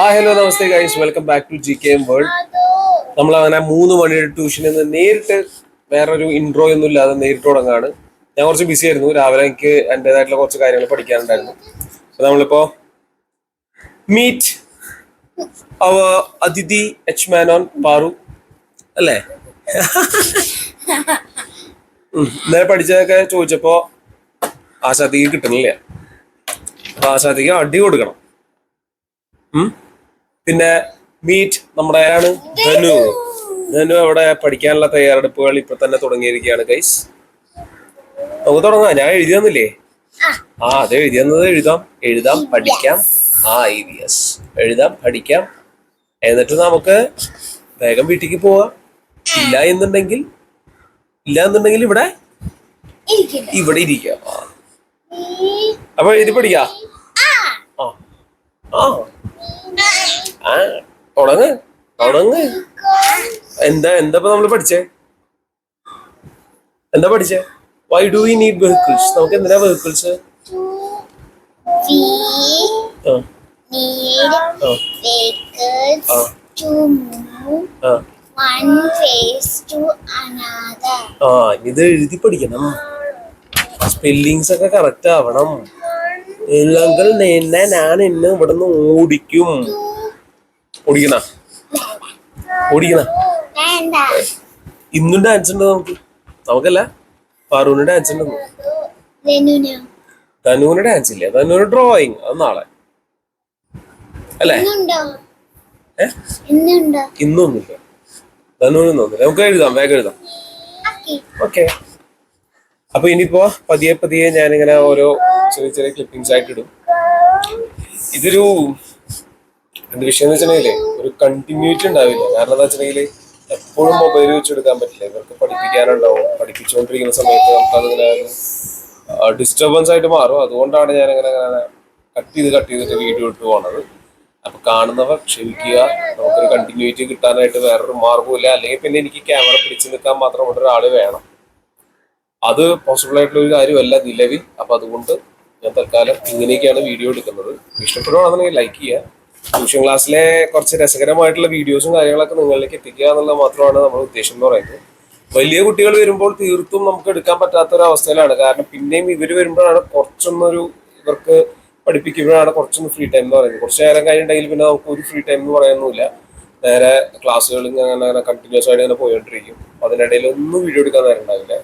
ആ hello namaste guys welcome back to G K M world നമ്മൾ അങ്ങനെ മൂന്ന് മണിയുടെ ട്യൂഷനിൽ നിന്ന് നേരിട്ട് വേറൊരു ഇൻട്രോ ഒന്നും ഇല്ലാതെ നേരിട്ട് തുടങ്ങാണ് ഞാൻ കുറച്ച് ബിസി ആയിരുന്നു. രാവിലെ എനിക്ക് എന്റെതായിട്ടുള്ള കുറച്ച് കാര്യങ്ങൾ പഠിക്കാനുണ്ടായിരുന്നു. അപ്പൊ നമ്മളിപ്പോ മീറ്റ് അവ അതിഥി എച്ച് മാനോൻ പാറു അല്ലേ. ഇന്നലെ പഠിച്ചതൊക്കെ ചോദിച്ചപ്പോ ആശാദിക്ക് കിട്ടണില്ല അപ്പൊ ആശാദിക്ക് അടി കൊടുക്കണം. പിന്നെ മീറ്റ് നമ്മുടെ ആണ് ധനു. ധനു അവിടെ പഠിക്കാനുള്ള തയ്യാറെടുപ്പുകൾ ഇപ്പൊ തന്നെ തുടങ്ങിയിരിക്കുകയാണ് ഗൈസ് നമുക്ക് തുടങ്ങാം. ഞാൻ എഴുതി തന്നില്ലേ? ആ. അത് എഴുതി തന്നത് എഴുതാം. എഴുതാം പഠിക്കാം. ആ യെസ് എഴുതാം പഠിക്കാം. എന്നിട്ട് നമുക്ക് വേഗം വീട്ടിലേക്ക് പോവാം. ഇല്ല എന്നുണ്ടെങ്കിൽ ഇല്ല എന്നുണ്ടെങ്കിൽ ഇവിടെ ഇവിടെ ഇരിക്കാം. അപ്പൊ എഴുതി പഠിക്കാം. ആ. ആ. ആ തുടങ്ങ് തുടങ്ങ് എന്താ എന്താ നമ്മൾ പഠിച്ചേ? എന്താ പഠിച്ചേ? Why do we need vehicles നമുക്ക് എന്തിനാ വെഹിക്കിൾസ് ആ. ഇത് എഴുതി പഠിക്കണം. സ്പെല്ലിങ്സ് ഒക്കെ കറക്റ്റ് ആവണം. ഇല്ലെങ്കിൽ നിന്നെ ഞാൻ എന്നെ ഇവിടെ നിന്ന് ഓടിക്കും. ഓടിക്കണ? ഓടിക്കണ? ഇന്നും ഡാൻസ് ഉണ്ട് നമുക്ക്? നമുക്കല്ല ഫാറൂന് ഡാൻസ് ഉണ്ട്? ധനുവിന്. ഡാൻസ് ഇല്ല? തനുവിന് ഡ്രോയിങ് അത് നാളെ. അല്ലേ? ഇന്നൊന്നുമില്ല. ധനുവിനൊന്നും ഒന്നുമില്ല നമുക്ക് എഴുതാം വേഗം എഴുതാം. ഓക്കെ. ഓക്കെ. അപ്പൊ ഇനിയിപ്പോ പതിയെ പതിയെ ഞാനിങ്ങനെ ഓരോ ചെറിയ ചെറിയ ക്ലിപ്പിംഗ്സ് ആയിട്ട് ഇടും. ഇതൊരു എന്ത് വിഷയം എന്ന് വെച്ചിട്ടുണ്ടെങ്കിൽ ഒരു കണ്ടിന്യൂറ്റി ഉണ്ടാവില്ല. കാരണം എന്താ വെച്ചിട്ടുണ്ടെങ്കിൽ എപ്പോഴും മൊബൈൽ വെച്ചെടുക്കാൻ പറ്റില്ല. ഇവർക്ക് പഠിപ്പിക്കാനുണ്ടാവും. പഠിപ്പിച്ചുകൊണ്ടിരിക്കുന്ന സമയത്ത് നമുക്കതിങ്ങനെ ഡിസ്റ്റർബൻസ് ആയിട്ട് മാറും. അതുകൊണ്ടാണ് ഞാൻ അങ്ങനെ അങ്ങനെ കട്ട് ചെയ്ത് കട്ട് ചെയ്തിട്ട് വീഡിയോ ഇട്ട് പോണത്. അപ്പൊ കാണുന്നവർ ക്ഷമിക്കുക. നമുക്കൊരു കണ്ടിന്യൂറ്റി കിട്ടാനായിട്ട് വേറൊരു മാർഗമില്ല അല്ലെങ്കിൽ പിന്നെ എനിക്ക് ക്യാമറ പിടിച്ചു നിൽക്കാൻ മാത്രം ഇവിടെ ഒരാൾ വേണം. അത് പോസിബിൾ ആയിട്ടുള്ള ഒരു കാര്യമല്ല നിലവിൽ. അപ്പൊ അതുകൊണ്ട് ഞാൻ തൽക്കാലം ഇങ്ങനെയൊക്കെയാണ് വീഡിയോ എടുക്കുന്നത്. ഇഷ്ടപ്പെടുവാണെന്നുണ്ടെങ്കിൽ ലൈക്ക് ചെയ്യുക. ട്യൂഷൻ ക്ലാസ്സിലെ കുറച്ച് രസകരമായിട്ടുള്ള വീഡിയോസും കാര്യങ്ങളൊക്കെ നിങ്ങളിലേക്ക് എത്തിക്കുക എന്നുള്ളത് മാത്രമാണ് നമ്മുടെ ഉദ്ദേശം എന്ന് പറയുന്നത്. വലിയ കുട്ടികൾ വരുമ്പോൾ തീർത്തും നമുക്ക് എടുക്കാൻ പറ്റാത്ത ഒരു അവസ്ഥയിലാണ് കാരണം പിന്നെയും ഇവർ വരുമ്പോഴാണ് കുറച്ചൊന്നൊരു ഇവർക്ക് പഠിപ്പിക്കുമ്പോഴാണ് കുറച്ചൊന്ന് ഫ്രീ ടൈം എന്ന് പറയുന്നത്. കുറച്ച് നേരം കഴിഞ്ഞിട്ടുണ്ടെങ്കിൽ പിന്നെ നമുക്ക് ഒരു ഫ്രീ ടൈം എന്ന് പറയുന്നില്ല നേരെ ക്ലാസ്സുകൾ ഇങ്ങനെ അങ്ങനെ കണ്ടിന്യൂസ് ആയിട്ട് ഇങ്ങനെ പോയിക്കൊണ്ടിരിക്കും. അതിനിടയിൽ ഒന്നും വീഡിയോ എടുക്കാൻ നേരം ഉണ്ടാവില്ല.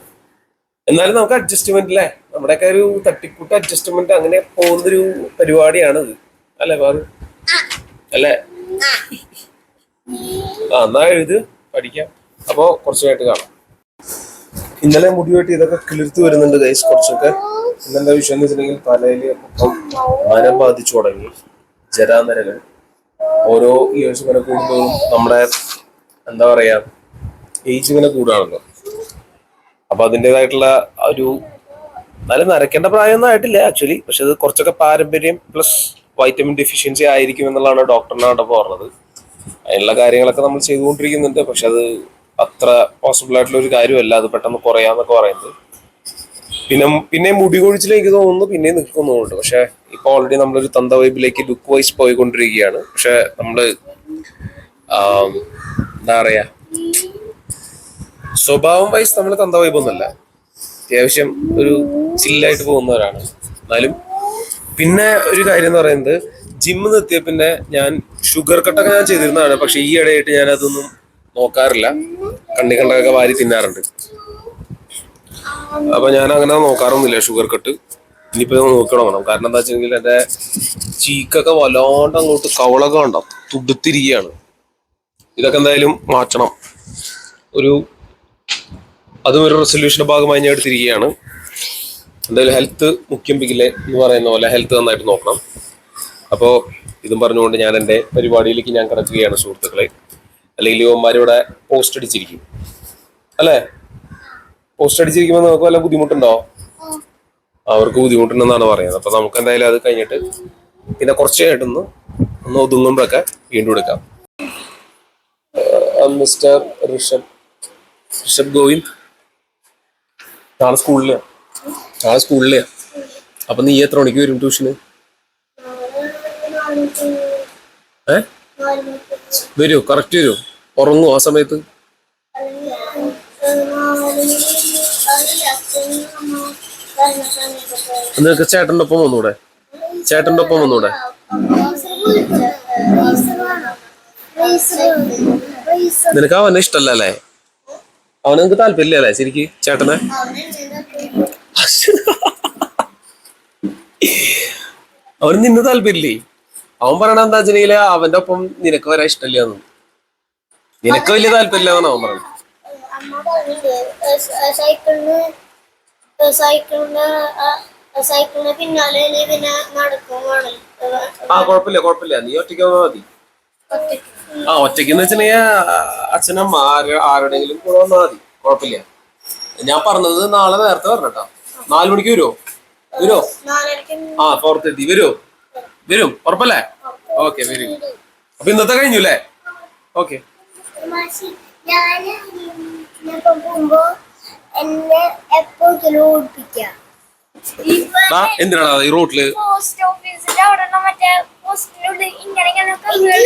എന്നാലും നമുക്ക് അഡ്ജസ്റ്റ്മെന്റ് അല്ലേ നമ്മുടെയൊക്കെ ഒരു തട്ടിക്കൂട്ട് അഡ്ജസ്റ്റ്മെന്റ് അങ്ങനെ പോകുന്നൊരു പരിപാടിയാണിത്. അല്ലേ പാറു അല്ലേ? ആ എന്നാ എഴുത് പഠിക്കാം. അപ്പോ കുറച്ചായിട്ട് കാണാം. ഇന്നലെ മുടി വെട്ടി ഇതൊക്കെ കിളിർത്ത് വരുന്നുണ്ട് ഗൈസ് കുറച്ചൊക്കെ. ഇന്നെന്താ വിഷയം എന്ന് വെച്ചിട്ടുണ്ടെങ്കിൽ തലയിൽ മൊത്തം മരം ബാധിച്ചു തുടങ്ങി. ജരാനരകൾ. ഓരോ ഇയേഴ്സ് ഇങ്ങനെ കൂടുമ്പോഴും നമ്മുടെ എന്താ പറയാ ഏജ് ഇങ്ങനെ കൂടുകയാണല്ലോ അപ്പൊ അതിന്റെതായിട്ടുള്ള ഒരു എന്നാലും നരക്കേണ്ട പ്രായമൊന്നും ആയിട്ടില്ല ആക്ച്വലി പക്ഷെ അത് കുറച്ചൊക്കെ പാരമ്പര്യം പ്ലസ് വൈറ്റമിൻ ഡെഫിഷ്യൻസി ആയിരിക്കും എന്നുള്ളതാണ് ഡോക്ടറിനാണ് പറഞ്ഞത്. അതിനുള്ള കാര്യങ്ങളൊക്കെ നമ്മൾ ചെയ്തുകൊണ്ടിരിക്കുന്നുണ്ട്. പക്ഷെ അത് അത്ര പോസിബിൾ ആയിട്ടുള്ള ഒരു കാര്യമല്ല. അത് പെട്ടെന്ന് കുറയാന്നൊക്കെ പറയുന്നത്. പിന്നെ പിന്നെ മുടി കൊഴിച്ചിലേക്ക് തോന്നുന്നു. പിന്നെ നിൽക്കുന്നുണ്ട് പക്ഷെ ഇപ്പൊ ഓൾറെഡി നമ്മളൊരു തന്ത വൈബിലേക്ക് ലുക്ക് വൈസ് പോയിക്കൊണ്ടിരിക്കുകയാണ്. പക്ഷെ നമ്മൾ ആം, എന്താ പറയാ? സ്വഭാവം വൈസ് നമ്മൾ തന്ത വൈബൊന്നുമല്ല. അത്യാവശ്യം ഒരു ചില്ലായിട്ട് പോകുന്നവരാണ്. എന്നാലും പിന്നെ ഒരു കാര്യം എന്ന് പറയുന്നത് ജിമ്മ് നിർത്തിയ പിന്നെ ഞാൻ ഷുഗർ കട്ടൊക്കെ ഞാൻ ചെയ്തിരുന്നതാണ്. പക്ഷെ ഈ ഇടയായിട്ട് ഞാൻ അതൊന്നും നോക്കാറില്ല. കണ്ണി കണ്ടൊക്കെ വാരി തിന്നാറുണ്ട്. അപ്പൊ ഞാൻ അങ്ങനെ നോക്കാറൊന്നുമില്ല ഷുഗർ കട്ട് ഇനിയിപ്പോ നോക്കണം. കാരണം എന്താ വെച്ചിട്ടുണ്ടെങ്കിൽ എന്റെ ചീക്കൊക്കെ വല്ലാണ്ട് അങ്ങോട്ട് കവളൊക്കെ ഉണ്ടോ തുടുത്തിരിക്കുകയാണ്. ഇതൊക്കെ എന്തായാലും മാറ്റണം. ഒരു അതും ഒരു റെസൊല്യൂഷന്റെ ഭാഗമായി ഞാൻ എടുത്തിരിക്കുകയാണ്. എന്തായാലും ഹെൽത്ത് മുഖ്യം പിക്കിലെ എന്ന് പറയുന്ന പോലെ ഹെൽത്ത് നന്നായിട്ട് നോക്കണം. അപ്പോൾ ഇതും പറഞ്ഞുകൊണ്ട് ഞാൻ എന്റെ പരിപാടിയിലേക്ക് ഞാൻ കിടക്കുകയാണ് സുഹൃത്തുക്കളെ. അല്ലെങ്കിൽ യുവന്മാരിവിടെ പോസ്റ്റ് അടിച്ചിരിക്കും. അല്ലേ? പോസ്റ്റ് അടിച്ചിരിക്കുമ്പോൾ നമുക്ക് വല്ല ബുദ്ധിമുട്ടുണ്ടോ? അവർക്ക് ബുദ്ധിമുട്ടുണ്ടെന്നാണ് പറയുന്നത്. അപ്പോൾ നമുക്ക് എന്തായാലും അത് കഴിഞ്ഞിട്ട് പിന്നെ കുറച്ച് കഴിഞ്ഞിട്ടൊന്ന് ഒന്ന് ഒതുങ്ങുമ്പോഴൊക്കെ വീണ്ടും എടുക്കാം. മിസ്റ്റർ ഋഷഭ് ഋഷഭ് ഗോവിന്ദ്. നാളെ സ്കൂളിലെയാ നാളെ സ്കൂളിലെയാ അപ്പൊ നീ എത്ര മണിക്ക് വരും ട്യൂഷന്? ഏ? വരൂ കറക്റ്റ് വരൂ. ഉറങ്ങും ആ സമയത്ത്? നിനക്ക് ചേട്ടന്റെ ഒപ്പം വന്നൂടെ? ചേട്ടന്റെ ഒപ്പം വന്നൂടെ? നിനക്ക് അവനെ ഇഷ്ടല്ല അല്ലേ? അവനെ നിനക്ക് താല്പര്യമില്ല അല്ലേ ശരിക്ക് ചേട്ടനെ? അവന് നിന്നെ താല്പര്യമില്ലേ? അവൻ പറയണ എന്താ ജനീല അവന്റെ ഒപ്പം നിനക്ക് വരാൻ ഇഷ്ടമില്ല നിനക്ക് വലിയ താല്പര്യമില്ല എന്നാണ് അവൻ പറയുന്നത് സൈക്കിളിന് പിന്നാലെ പിന്നെ ആ കുഴപ്പമില്ല കുഴപ്പമില്ല. നീ ഒറ്റയ്ക്ക് വന്നാൽ മതി. ആ ഒറ്റയ്ക്ക് എന്ന് വെച്ചിട്ടുണ്ടെങ്കിൽ അച്ഛനമ്മ ആര് ആരുടെങ്കിലും കൂടെ വന്നാൽ മതി. കുഴപ്പമില്ല. ഞാൻ പറഞ്ഞത് നാളെ നേരത്തെ കേട്ടോ. നാല് മണിക്ക് വരുമോ വരുമോ ആ ഫോർ തേർട്ടി വരുമോ വരും. ഉറപ്പല്ലേ? ഓക്കെ വരും അപ്പൊ ഇന്നത്തെ കഴിഞ്ഞു അല്ലേ ഓക്കെ എന്തിനാണ് ഈ റോട്ടിൽ?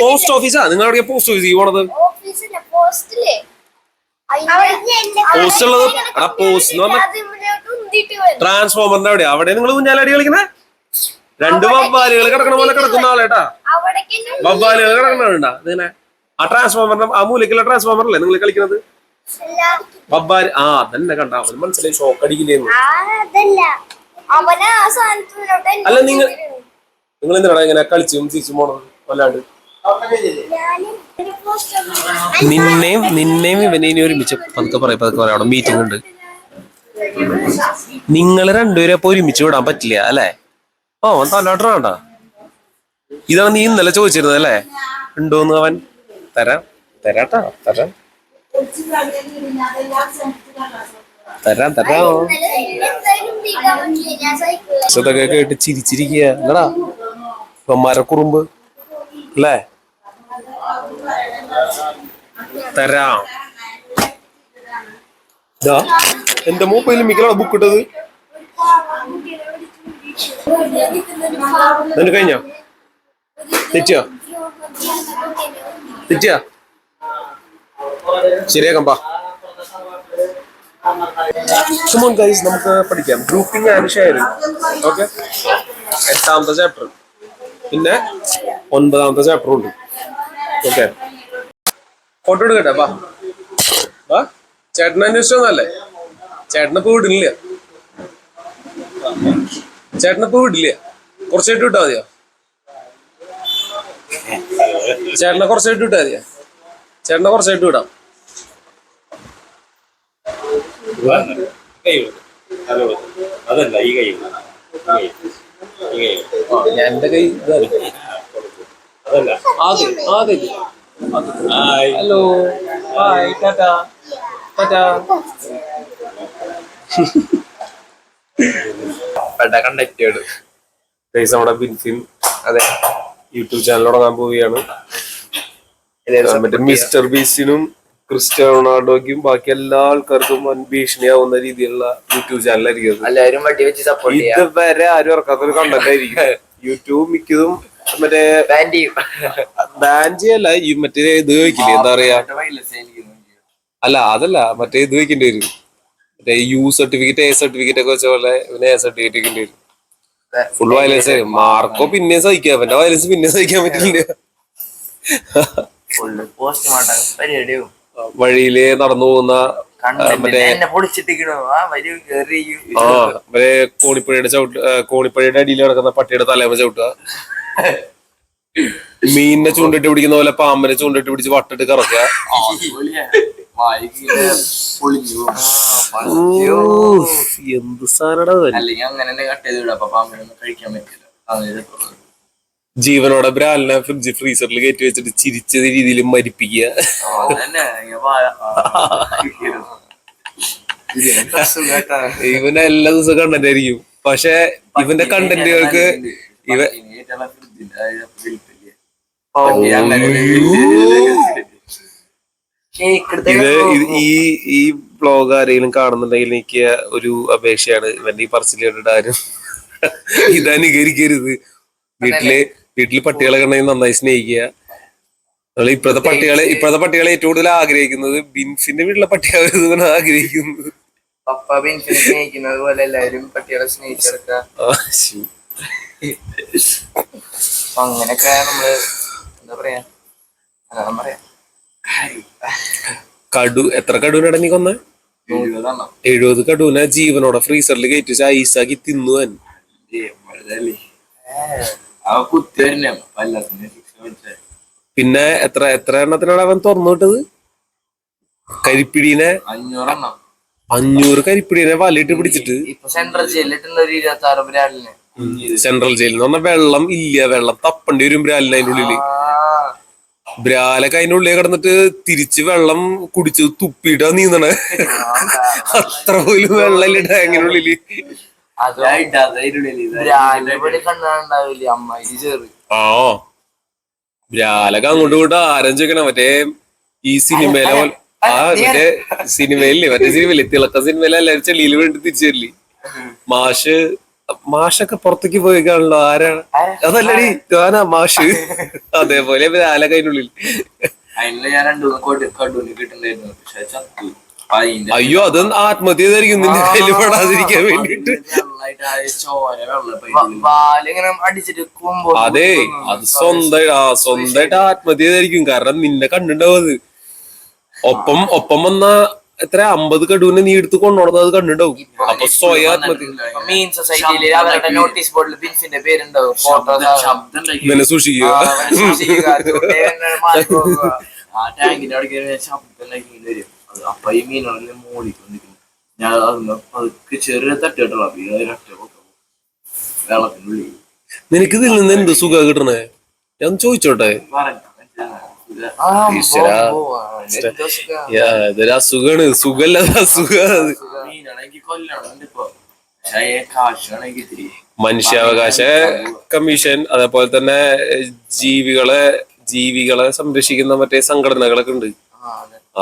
പോസ്റ്റ് ഓഫീസാ നിങ്ങൾ എവിടെയാ പോസ്റ്റ് ഓഫീസ്? പോണത്? പോസ്റ്റ് ഉള്ളത് എടാ പോസ്റ്റ് എന്ന് പറഞ്ഞാൽ ട്രാൻസ്ഫോമറിന്റെ അവിടെ അവിടെ നിങ്ങൾ കുഞ്ഞാലടി കളിക്കണേ? രണ്ട് വവ്വാലുകൾ കിടക്കണ പോലെ കിടക്കുന്ന ആളേട്ടാ വവ്വാലുകൾ കിടക്കണുണ്ടാ ഇതിനെ ആ ട്രാൻസ്ഫോമറിന്റെ ആ മൂലക്കുള്ള ട്രാൻസ്ഫോമർ അല്ലേ നിങ്ങൾ കളിക്കുന്നത് വവ്വാൽ ആ അതന്നെ കണ്ടാ. അവന് മനസ്സിലായി ഷോക്ക് അടിക്കില്ലേന്ന്. അതല്ല. അവനെ ആ സാധനത്തിലോട്ട് അല്ല നിങ്ങൾ നിങ്ങൾ എന്തിനാണ് ഇങ്ങനെ കളിച്ചും ചീച്ചും പോണത്? വല്ലാണ്ട്. നിന്നെയും നിന്നെയും ഇവനെയും ഒരുമിച്ച് പതുക്കെ പറയാം പതുക്കെ പറയാം അവിടെ മീറ്റിംഗ് ഉണ്ട്. നിങ്ങൾ രണ്ടുപേരെ അപ്പൊ ഒരുമിച്ച് വിടാൻ പറ്റില്ല അല്ലേ? ഓ അവൻ വേണ്ട ഇതാണ് നീ ഇന്നലെ ചോദിച്ചിരുന്നത് അല്ലേ? ഉണ്ടോന്ന് അവൻ? തരാം തരാട്ടാ തരാം. തരാം തരാം. കേട്ട് ചിരിച്ചിരിക്കുക. എന്നടാ മരക്കുറുമ്പ് അല്ലേ? തരാം. എന്റെ മൂപ്പയിൽ മിക്കലാണ് ബുക്ക് ഇട്ടത്. നിനക്ക് കഴിഞ്ഞോ? തെറ്റിയോ? തെറ്റിയാ? ശരിയാക്കാം പാ. സുമോൻ ഗൈസ് നമുക്ക് പഠിക്കാം. ഗ്രൂപ്പിംഗ് ആൻഡ് ഷെയറിംഗ് ഓക്കെ എട്ടാമത്തെ ചാപ്റ്റർ പിന്നെ ഒൻപതാമത്തെ ചാപ്റ്റർ ഉണ്ട്. ഓക്കെ ഫോട്ടോ എടുക്കട്ടെ ബാ ബാ ചേട്ടനെ അന്വേഷിച്ചോന്നല്ലേ? ചേട്ടനിപ്പോ പോ വിടില്ല ചേട്ടനിപ്പോ വിടില്ല. കുറച്ചായിട്ട് വിട്ടാ മതിയോ? ചേട്ടനെ കുറച്ചായിട്ട് വിട്ടാ മതിയോ? ചേട്ടനെ കുറച്ചായിട്ട് വിടാം. അതല്ല ഈ കൈ. ഈ കൈ. ഈ കൈ. ആ, എന്റെ കൈ hi hello hi tata tata നമ്മുടെ ബിൻഫിൻ അതെ യൂട്യൂബ് ചാനൽ തുടങ്ങാൻ പോവുകയാണ്. മറ്റേ മിസ്റ്റർ ബീസ്റ്റിനും ക്രിസ്ത്യാനോ റൊണാൾഡോയ്ക്കും ബാക്കി എല്ലാ ആൾക്കാർക്കും വൻ ഭീഷണിയാവുന്ന രീതിയിലുള്ള യൂട്യൂബ് ചാനലായിരിക്കും ഇതുവരെ ആരും ഇറക്കാത്തൊരു കണ്ടന്റ് ആയിരിക്കും യൂട്യൂബ് മിക്കതും മറ്റേ ബാൻ ചെയ്യല്ല ഈ മറ്റേ ഇത് വെക്കില്ലേ എന്താ പറയാ? അല്ല അതല്ല മറ്റേ ഇത് വെക്കേണ്ടി വരും. മറ്റേ യു സർട്ടിഫിക്കറ്റ് എ സർട്ടിഫിക്കറ്റ് ഒക്കെ വെച്ച പോലെ പിന്നെ എ സർട്ടിഫിക്കറ്റ് വെക്കേണ്ടി വരും. ഫുൾ വയലൻസ് മാർക്കോ പിന്നെ സഹിക്കാം അവന്റെ വയലൻസ് പിന്നെ സഹിക്കാൻ പറ്റില്ല. വഴിയിൽ നടന്നു പോകുന്ന മറ്റേ കോണിപ്പഴയുടെ ചവിട്ട് കോണിപ്പുഴയുടെ അടിയിൽ നടക്കുന്ന പട്ടിയുടെ തലേമ ചവിട്ടുക. മീനിനെ ചൂണ്ടിട്ട് പിടിക്കുന്ന പോലെ പാമ്പിനെ ചൂണ്ടിട്ട് പിടിച്ച് വട്ടിട്ട് കറക്കുക. എന്ത് ജീവനോടെ ബ്രാലിനെ ഫ്രിഡ്ജ് ഫ്രീസറിൽ കയറ്റി വെച്ചിട്ട് ചിരിച്ച രീതിയിൽ മരിപ്പിക്കുക. ഇവന് എല്ലാ ദിവസവും കണ്ടന്റ് ആയിരിക്കും പക്ഷെ ഇവന്റെ കണ്ടന്റുകൾക്ക് ഇവ ഇത്? ഈ ഈ ബ്ലോഗ് ആരെങ്കിലും കാണുന്നുണ്ടെങ്കിൽ എനിക്ക് ഒരു അപേക്ഷയാണ്. ഇവന്റെ ഈ പറച്ചിൽ ആരും ഇത് അനുകരിക്കരുത്. വീട്ടിൽ വീട്ടിൽ പട്ടികളെ കണ്ടെങ്കിൽ നന്നായി സ്നേഹിക്കുക. നമ്മൾ ഇപ്പോഴത്തെ പട്ടികളെ ഇപ്പോഴത്തെ പട്ടികളെ ഏറ്റവും കൂടുതൽ ആഗ്രഹിക്കുന്നത് ബിൻസിന്റെ വീട്ടിലെ പട്ടികളെ ആഗ്രഹിക്കുന്നത്. പപ്പ ബിൻസിനെ സ്നേഹിക്കുന്നത് പോലെ എല്ലാവരും പട്ടികളെ സ്നേഹിച്ചെടുക്കുക. അങ്ങനെയൊക്കെ നമ്മൾ എന്താ പറയാ? മലയാളം പറയാ. കടു എത്ര കടുവിനട നീ കൊന്ന? എഴുപത് കടുവിനെ ജീവനോടെ ഫ്രീസറിൽ കയറ്റിച്ച് ഐസാക്കി തിന്നു തന്നെ പിന്നെ എത്ര എത്ര എണ്ണത്തിനാണ് അവൻ തുറന്നു വിട്ടത്? കരിപ്പിടീനെ? അഞ്ഞൂറ് കരിപ്പിടീനെ വലയിട്ട് പിടിച്ചിട്ട്. ഇപ്പൊ സെൻട്രൽ ജയിലിട്ടുണ്ട് ഒരു ഇരുപത്തി ആറ് ബ്രാലിന് സെൻട്രൽ ജയിലിൽ എന്ന് പറഞ്ഞാൽ വെള്ളം ഇല്ല വെള്ളം തപ്പണ്ടി വരും ബ്രാലിന് അതിന്റെ ഉള്ളിൽ. ബ്രാലൊക്കെ അതിന്റെ ഉള്ളിൽ കിടന്നിട്ട് തിരിച്ച് വെള്ളം കുടിച്ച് തുപ്പിയിട്ടാ നീന്തണ. അത്ര പോലും വെള്ളം ഇല്ല ടാങ്കിനുള്ളിൽ ഉള്ളിൽ. ആ. ബ്രാലൊക്കെ അങ്ങോട്ട് ഇങ്ങോട്ട് ആരും ചോദിക്കണം മറ്റേ ഈ സിനിമയിലെ പോലെ ആ മറ്റേ സിനിമയില്ലേ? മറ്റേ സിനിമയില്ലേ? തിളക്ക സിനിമയിലെ എല്ലാവരും ചെളിയിൽ വേണ്ടി തിരിച്ചു തരില്ലേ മാഷ് മാഷൊക്കെ പുറത്തേക്ക് പോയി കാണുള്ളൂ ആരാണ് അതല്ലടി ഞാനാ മാഷ്. അതേപോലെ പിന്നെ അതിനുള്ളിൽ അതിനുള്ള ഞാൻ രണ്ടു മൂന്ന് കൊടി കടൂന് കിട്ടുന്നുണ്ടായിരുന്നു. പക്ഷെ ചത്തു. അപ്പൊ അതിന്റെ അയ്യോ അത് ആത്മഹത്യ ചെയ്തായിരിക്കും നിന്റെ കയ്യിൽ പെടാതിരിക്കാൻ വേണ്ടിട്ട്. അതെ അത് സ്വന്തം സ്വന്തമായിട്ട് ആത്മഹത്യ ചെയ്തായിരിക്കും. കാരണം നിന്നെ കണ്ടിണ്ടാവും അത്. ഒപ്പം ഒപ്പം വന്ന എത്ര? അമ്പത് കടുവിനെ നീ എടുത്ത് കൊണ്ടുപോകുന്നത് അത് കണ്ടിട്ടുണ്ടാവും. അപ്പൊ സ്വയം ആത്മഹത്യ. മീൻ സൊസൈറ്റിയിൽ അവരുടെ നോട്ടീസ് ബോർഡിൽ ബിൻസിന്റെ പേരുണ്ടാവും. ഫോട്ടോ സൂക്ഷിക്കുക. ആ ടാങ്കിന്റെ അവിടെ കയറി ശബ്ദം ഉണ്ടാക്കി ഇങ്ങനെ വരും. അത് അപ്പൊ ഈ മീനുകളിൽ മൂടിക്കൊണ്ടിരിക്കുന്നു. ഞാൻ ചെറിയ വെള്ളത്തിനുള്ളിൽ. നിനക്ക് ഇതിൽ നിന്ന് എന്ത് സുഖ കിട്ടണേ? ഞാൻ ചോദിച്ചോട്ടെ. പറഞ്ഞു മനസ്സിലായോ? ഇത് യാ, ഇതൊരു അസുഖാണ് സുഖല്ല അസുഖ അത് മീനാണെങ്കിൽ കൊല്ലണം ഇപ്പൊ പക്ഷെ കാശാണെങ്കിൽ ഇത്തിരി മനുഷ്യാവകാശ കമ്മീഷൻ അതേപോലെ തന്നെ ജീവികളെ ജീവികളെ സംരക്ഷിക്കുന്ന മറ്റേ സംഘടനകളൊക്കെ ഉണ്ട്.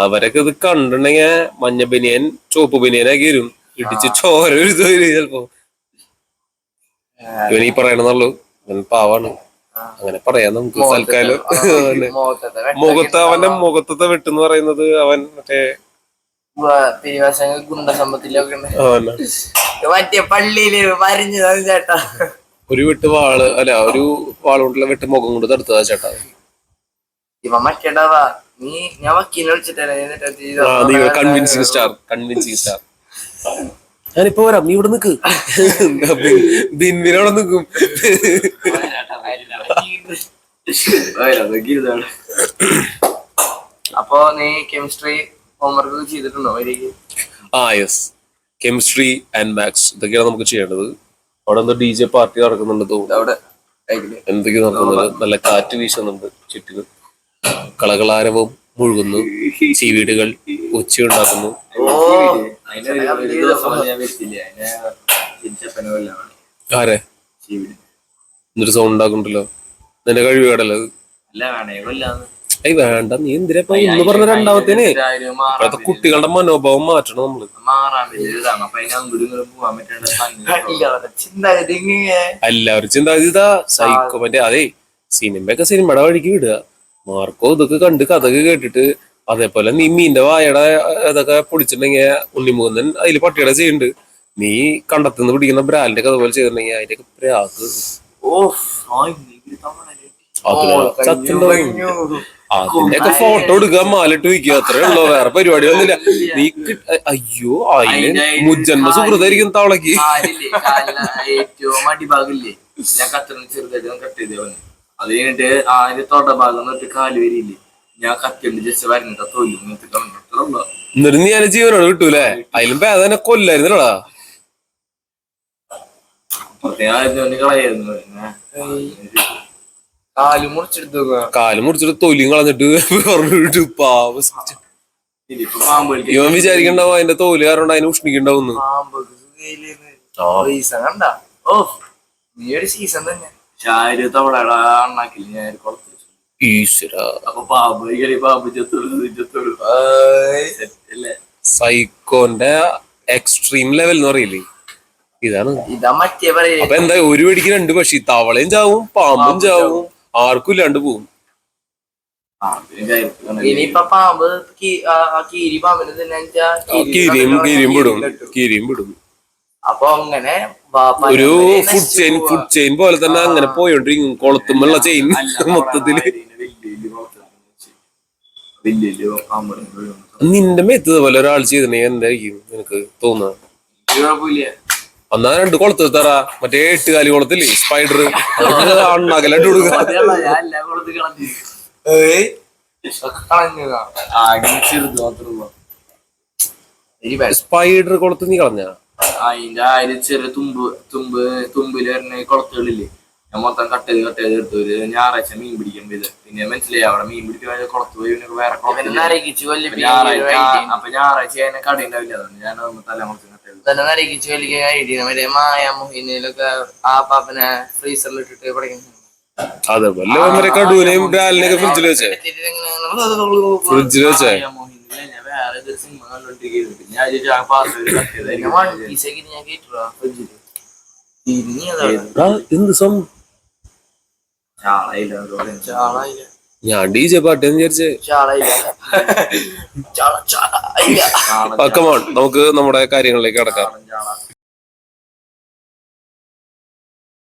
അവരൊക്കെ ഇത് കണ്ടിട്ടുണ്ടെങ്കിൽ മഞ്ഞ ബനിയൻ ചുവപ്പ് ബനിയനാക്കി വരും. ഇടിച്ച് ചോര ഒരു ചിലപ്പോ. ഇവനീ പറയണെന്നുള്ളൂ ഇവൻ പാവാണ്. അങ്ങനെ പറയാം നമുക്ക്. തൽക്കാലം. മുഖത്ത് അവന്റെ മുഖത്തത്തെ വെട്ടെന്ന് പറയുന്നത് അവൻ മറ്റേ ഗുണ്ടസമ്പത്തിലൊക്കെ പള്ളിയിൽ ചേട്ടാ. ഒരു വെട്ട് വാൾ അല്ല ഒരു വാളുകൊണ്ടുള്ള വെട്ട് മുഖം കൊണ്ട് തടുത്തതാ ചേട്ടാ ഇവ മറ്റേടാവാ നീ ഞാൻ വക്കീലിനെ വിളിച്ചിട്ടാ കൺവിൻസിങ് സ്റ്റാർ കൺവിൻസിങ് സ്റ്റാർ ഞാനിപ്പോ വരാം നീ ഇവിടെ നിക്ക്. ബിൻവിനോടെ നിക്കും. അപ്പൊ നീ കെമിസ്ട്രി ഹോംവർക്ക് ചെയ്തിട്ടുണ്ടോ? എനിക്ക് ആ യെസ് കെമിസ്ട്രി ആൻഡ് മാത്സ് ഇതൊക്കെയാണ് നമുക്ക് ചെയ്യേണ്ടത്. അവിടെ എന്തോ ഡി ജെ പാർട്ടി നടക്കുന്നുണ്ട് തോന്നുന്നു. അവിടെ. എന്തൊക്കെയോ നടക്കുന്നുണ്ട് നല്ല കാറ്റ് വീശുന്നുണ്ട് ചുറ്റിനും. കളകളാരവം മുഴുകുന്നു. ചീവീടുകൾ തിരിച്ചപ്പനെ ആരെ? എന്നിട്ട് സൗണ്ട് ഉണ്ടാക്കുന്നുണ്ടല്ലോ നിന്റെ കഴിവ് കേടല്ലോ ഏയ് വേണ്ട നീ എന്തിനാ ഇന്ന് പറഞ്ഞ രണ്ടാമത്തേനെ? ഇപ്പോഴത്തെ കുട്ടികളുടെ മനോഭാവം മാറ്റണം നമ്മൾ. അപ്പൊ. എല്ലാവരും ചിന്താഗതി ഇതാ സൈക്കോ മറ്റേ അതെ സിനിമയൊക്കെ സിനിമയുടെ വഴിക്ക് വിടുക. മാർക്കോ ഇതൊക്കെ കണ്ട് കഥയൊക്കെ കേട്ടിട്ട് അതേപോലെ നീ മീന്റെ വായയുടെ ഇതൊക്കെ പൊടിച്ചിട്ടുണ്ടെങ്കിൽ ഉണ്ണിമുകുന്ദൻ അതിൽ പട്ടിയുടെ ചെയ്യുന്നുണ്ട്. നീ കണ്ടത്തുനിന്ന് പിടിക്കുന്ന ബ്രാലിന്റെ അതുപോലെ പോലെ ചെയ്തിട്ടുണ്ടെങ്കിൽ അതിന്റെയൊക്കെ പ്രാക്ക് അതിന്റെയൊക്കെ ഫോട്ടോ എടുക്കുക മാലിട്ട് വയ്ക്കുക. അത്രേ ഉള്ളു. വേറെ പരിപാടി ഒന്നുമില്ല. നീ അയ്യോ അതിന് മുജന്മ സുഹൃതായിരിക്കും തവളക്ക് ഏറ്റവും അടിഭാഗില്ലേ ഞാൻ കത്തിന് ചെറുതായിട്ട് കട്ട് ചെയ്തേ വന്നു അത് കഴിഞ്ഞിട്ട് ആദ്യ തൊട ഭാഗം തൊട്ട് കാൽ വരിയില്ലേ? ഞാൻ കത്തിണ്ട് ജസ്റ്റ് ഇങ്ങനത്തെ കണ്ടിട്ടുള്ള എന്നിട്ട് നീ ജീവനോട് കിട്ടൂലേ. അതിലും ഭേദം തന്നെ കൊല്ലായിരുന്നല്ലോടാ. കാൽ മുറിച്ചെടുത്ത്. കാൽ തൊലിയും കളഞ്ഞിട്ട് പറഞ്ഞിട്ട് പാവ ഇവൻ വിചാരിക്കണ്ടാവും അതിന്റെ തോൽ കാരണം അതിനെ ഉഷ്ണിക്കണ്ടാവും പാമ്പൊക്കെ സുഖയിലിരുന്ന് ആ. സീസൺ കണ്ട? ഓ നീ ഒരു സീസൺ തന്നെ തവളയുടെ ഞാൻ. ഈശ്വര. അപ്പൊ സൈക്കോന്റെ എക്സ്ട്രീം ലെവൽ എന്ന് പറയില്ലേ? ഇതാണ്. അപ്പൊ എന്താ ഒരു വെടിക്ക് രണ്ട് പക്ഷി തവളയും ചാവും പാമ്പും ചാവും ആർക്കും ഇല്ലാണ്ട് പോവും. കിരിയും കിരിയും. ഇനിയിപ്പൊ പാമ്പ് കീരി പാമ്പിന് കീരിയും കീരിയും വിടും കീരി കീരിയും വിടും അപ്പൊ അങ്ങനെ ഒരു ഫുഡ് ചെയിൻ. ഫുഡ് ചെയിൻ പോലെ തന്നെ അങ്ങനെ പോയോണ്ടിരിക്കും കൊളത്തുമുള്ള ചെയിൻ മൊത്തത്തിൽ. നിന്റെ മേത്തത് പോലെ ഒരാൾ ചെയ്തിട്ടുണ്ടെങ്കിൽ എന്തായിരിക്കും നിനക്ക് തോന്നുക? എന്നാ രണ്ട് കൊളത്ത് തറ മറ്റേ എട്ടുകാലി കൊളത്തില്ലേ സ്പൈഡർ അണ്ണാകലായിട്ട് കൊടുക്കുക സ്പൈഡർ കൊളത്ത് നീ കളഞ്ഞ അതിന്റെ ആ ഒരു ചെറിയ തുമ്പ് തുമ്പ് തുമ്പിൽ വരുന്ന കുളത്തുകളില്ലേ ഞാൻ മൊത്തം കട്ട് ചെയ്ത് കട്ട് ചെയ്ത് എടുത്തു ഞായറാഴ്ച മീൻ പിടിക്കാൻ പോയത് പിന്നെ മനസ്സിലായി അവിടെ മീൻ പിടിക്കാൻ കുളത്ത് പോയി പിന്നെ വേറെ ഞായറാഴ്ച അപ്പൊ ഞായറാഴ്ച അതിനെ കട ഉണ്ടാവില്ല അതുകൊണ്ട് ഞാൻ ഒന്ന് തല മുറിച്ച് നരകിച്ച് കൊല്ലിക്കാൻ ഐഡിയ മറ്റേ മായ മൊഹിനയിലൊക്കെ ആ പാപ്പനെ ഫ്രീസറിൽ ഇട്ടിട്ട് പഠിക്കുന്നു അതേപോലെ കടുവിനെയും ഫ്രിഡ്ജിൽ വെച്ചേ. ഫ്രിഡ്ജിൽ വെച്ചേ വേറെ സിനിമ കണ്ടോണ്ടിരിക്കുന്നു പിന്നെ ഞാൻ കട്ട് എന്ത് സം ചാളയില്ല. ചാളയില്ല. ഞാൻ ഡി ജെ പാട്ട് എന്ന് വിചാരിച്ച്? പക്കമാണ് നമുക്ക് നമ്മുടെ കാര്യങ്ങളിലേക്ക് കടക്കാം.